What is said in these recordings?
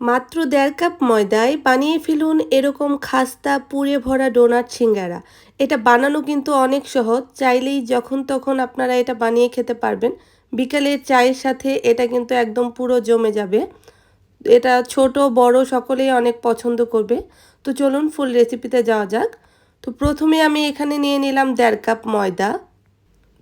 মাত্র দেড় কাপ ময়দায় বানিয়ে ফেলুন এরকম খাস্তা পুড়ে ভরা ডোনাট সিঙ্গারা। এটা বানানো কিন্তু অনেক সহজ, চাইলেই যখন তখন আপনারা এটা বানিয়ে খেতে পারবেন। বিকালে চায়ের সাথে এটা কিন্তু একদম পুরো জমে যাবে। এটা ছোট, বড় সকলেই অনেক পছন্দ করবে। তো চলুন ফুল রেসিপিতে যাওয়া যাক। তো প্রথমে আমি এখানে নিয়ে নিলাম দেড় কাপ ময়দা।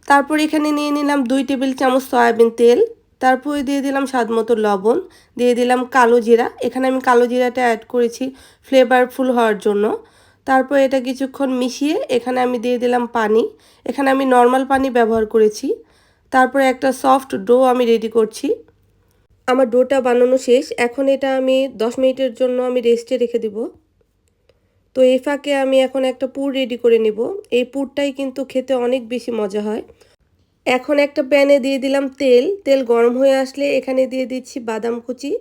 তারপর এখানে নিয়ে নিলাম দুই টেবিল চামচ সয়াবিন তেল। তারপরে দিয়ে দিলাম স্বাদ মতো লবণ, দিয়ে দিলাম কালো জিরা। এখানে আমি কালো জিরাটা অ্যাড করেছি ফ্লেভারফুল হওয়ার জন্য। তারপর এটা কিছুক্ষণ মিশিয়ে এখানে আমি দিয়ে দিলাম পানি। এখানে আমি নর্মাল পানি ব্যবহার করেছি। তারপরে একটা সফট ডো আমি রেডি করছি। আমার ডোটা বানানো শেষ। এখন এটা আমি দশ মিনিটের জন্য আমি রেস্টে রেখে দিব। তো এই ফাঁকে আমি এখন একটা পুর রেডি করে নিব। এই পুরটাই কিন্তু খেতে অনেক বেশি মজা হয়। এখন একটা প্যানে দিয়ে দিলাম তেল। তেল গরম হয়ে আসলে এখানে দিয়ে দিচ্ছি বাদাম কুচি।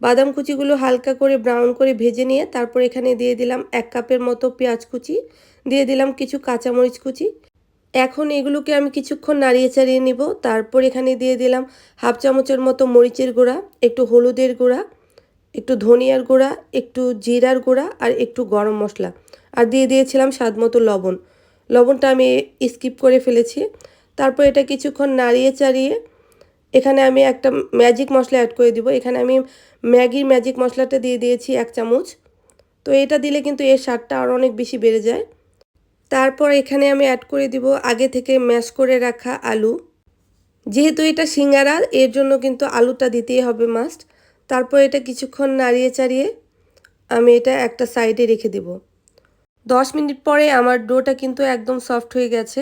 বাদাম কুচিগুলো হালকা করে ব্রাউন করে ভেজে নিয়ে তারপর এখানে দিয়ে দিলাম এক কাপের মতো পেঁয়াজ কুচি। দিয়ে দিলাম কিছু কাঁচামরিচ কুচি। এখন এগুলোকে আমি কিছুক্ষণ নাড়িয়ে চাড়িয়ে নিব। তারপর এখানে দিয়ে দিলাম হাফ চামচের মতো মরিচের গুঁড়া, একটু হলুদের গুঁড়া, একটু ধনিয়ার গুঁড়া, একটু জিরার গুঁড়া আর একটু গরম মশলা। আর দিয়ে দিয়েছিলাম স্বাদ মতো লবণ। লবণটা আমি স্কিপ করে ফেলেছি। তারপর এটা কিছুক্ষণ নাড়িয়ে চাড়িয়ে এখানে আমি একটা ম্যাজিক মশলা অ্যাড করে দিব। এখানে আমি ম্যাগির ম্যাজিক মশলাটা দিয়ে দিয়েছি এক চামচ। তো এটা দিলে কিন্তু এর স্বাদটা আরও অনেক বেশি বেড়ে যায়। তারপর এখানে আমি অ্যাড করে দিব আগে থেকে ম্যাশ করে রাখা আলু। যেহেতু এটা সিঙ্গারা, এর জন্য কিন্তু আলুটা দিতেই হবে মাস্ট তারপর এটা কিছুক্ষণ নাড়িয়ে চাড়িয়ে আমি এটা একটা সাইডে রেখে দেব। দশ মিনিট পরে আমার ডোটা কিন্তু একদম সফট হয়ে গেছে।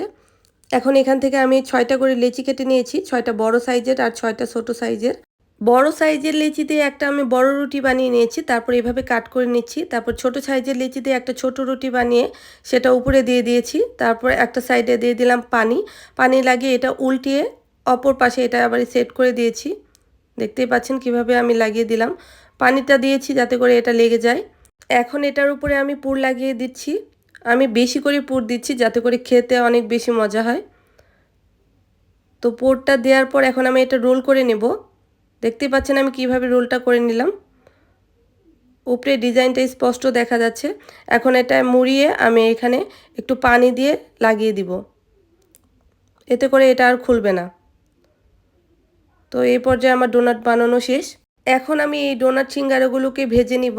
এখন এখান থেকে আমি ছয়টা করে লেচি কেটে নিয়েছি, ছয়টা বড় সাইজের আর ছয়টা ছোট সাইজের। বড় সাইজের লেচি দিয়ে একটা আমি বড় রুটি বানিয়ে নিয়েছি, তারপর এভাবে কাট করে নিচ্ছি, তারপর ছোট সাইজের লেচি দিয়ে একটা ছোট রুটি বানিয়ে সেটা উপরে দিয়ে দিয়েছি, তারপর একটা সাইডে দিয়ে দিলাম পানি। পানি লাগিয়ে এটা উল্টিয়ে অপর পাশে এটা আবার সেট করে দিয়েছি। দেখতেই পাচ্ছেন কীভাবে আমি লাগিয়ে দিলাম। পানিটা দিয়েছি যাতে করে এটা লেগে যায়। এখন এটার উপরে আমি পুর লাগিয়ে দিচ্ছি। আমি বেশি করে পুর দিচ্ছি যাতে করে খেতে অনেক বেশি মজা হয়। তো পুরটা দেওয়ার পর এখন আমি এটা রোল করে নেব। দেখতেই পাচ্ছেন আমি কীভাবে রোলটা করে নিলাম। উপরে ডিজাইনটা স্পষ্ট দেখা যাচ্ছে। এখন এটা মুড়িয়ে আমি এখানে একটু পানি দিয়ে লাগিয়ে দিব। এতে করে এটা আর খুলবে না। তো এই পর্যায়ে আমার ডোনাট বানানো শেষ। এখন আমি এই ডোনাট সিঙ্গারাগুলোকে ভেজে নিব।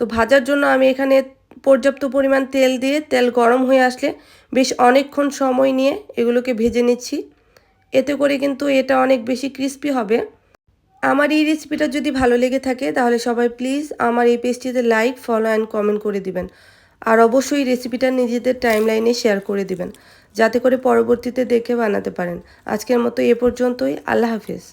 তো ভাজার জন্য আমি এখানে পর্যাপ্ত পরিমাণ তেল দিয়ে তেল গরম হয়ে আসলে বেশ অনেকক্ষণ সময় নিয়ে এগুলোকে ভেজে নিচ্ছি। এতে করে কিন্তু এটা অনেক বেশি ক্রিস্পি হবে। আমার এই রেসিপিটা যদি ভালো লেগে থাকে তাহলে সবাই প্লিজ আমার এই পেজটিতে লাইক ফলো অ্যান্ড কমেন্ট করে দিবেন। আর অবশ্যই রেসিপিটা নিজেদের টাইমলাইনে শেয়ার করে দিবেন। যাতে করে পরবর্তীতে দেখে বানাতে পারেন। আজকের মতো এ পর্যন্তই। আল্লাহ হাফিজ।